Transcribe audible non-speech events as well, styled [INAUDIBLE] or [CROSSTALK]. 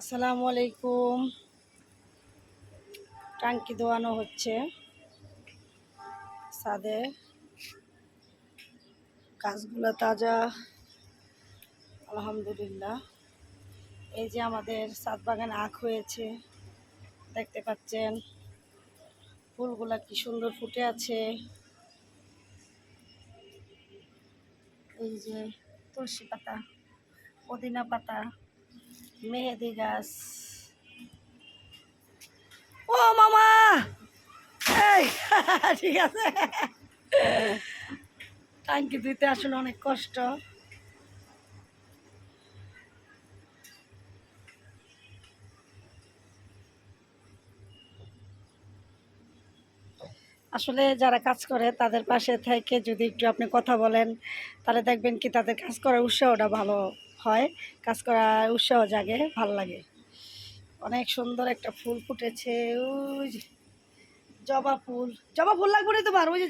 আসসালামু আলাইকুম। টাঙ্কি দোয়ানো হচ্ছে। সাদে গাছগুলো তাজা। আলহামদুলিল্লাহ। এই যে আমাদের সাত বাগান আখ হয়েছে, দেখতে পাচ্ছেন। ফুলগুলা কি সুন্দর ফুটে আছে। এই যে তুলসী পাতা, পুদিনা পাতা। মেহেদি গাছ। ও মামা! এই, [LAUGHS] ঠিক আছে। টাঙ্কি দিতে আসলে অনেক কষ্ট। আসলে যারা কাজ করে, তাদের পাশে থেকে যদি একটু আপনি কথা বলেন, তাহলে দেখবেন কি তাদের কাজ করার উৎসাহটা ভালো। হয়। কাজ করার উৎসাহ জাগে, ভালো লাগে। অনেক সুন্দর একটা ফুল ফুটেছে, ওই জবা ফুল। জবা ফুল লাগবে তোমার? ওই যে